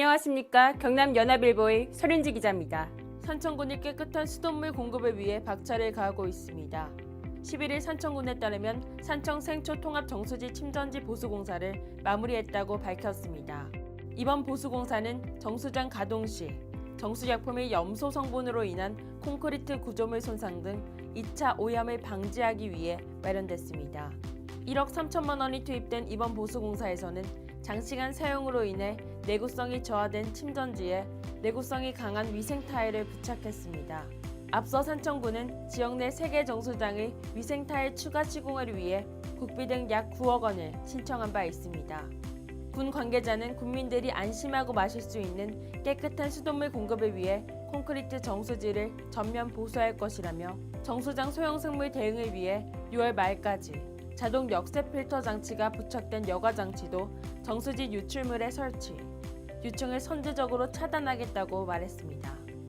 안녕하십니까 경남 연합일보의 설윤지 기자입니다. 산청군이 깨끗한 수돗물 공급을 위해 박차를 가하고 있습니다. 11일 산청군에 따르면 산청 생초 통합 정수지 침전지 보수 공사를 마무리했다고 밝혔습니다. 이번 보수 공사는 정수장 가동 시 정수약품의 염소 성분으로 인한 콘크리트 구조물 손상 등 2차 오염을 방지하기 위해 마련됐습니다. 1억 3천만 원이 투입된 이번 보수 공사에서는 장시간 사용으로 인해 내구성이 저하된 침전지에 내구성이 강한 위생 타일을 부착했습니다. 앞서 산청구는 지역 내 3개 정수장의 위생 타일 추가 시공을 위해 국비 등 약 9억 원을 신청한 바 있습니다. 군 관계자는 국민들이 안심하고 마실 수 있는 깨끗한 수돗물 공급을 위해 콘크리트 정수지를 전면 보수할 것이라며 정수장 소형생물 대응을 위해 6월 말까지 자동 역세 필터 장치가 부착된 여과 장치도 정수지 유출물에 설치, 유충을 선제적으로 차단하겠다고 말했습니다.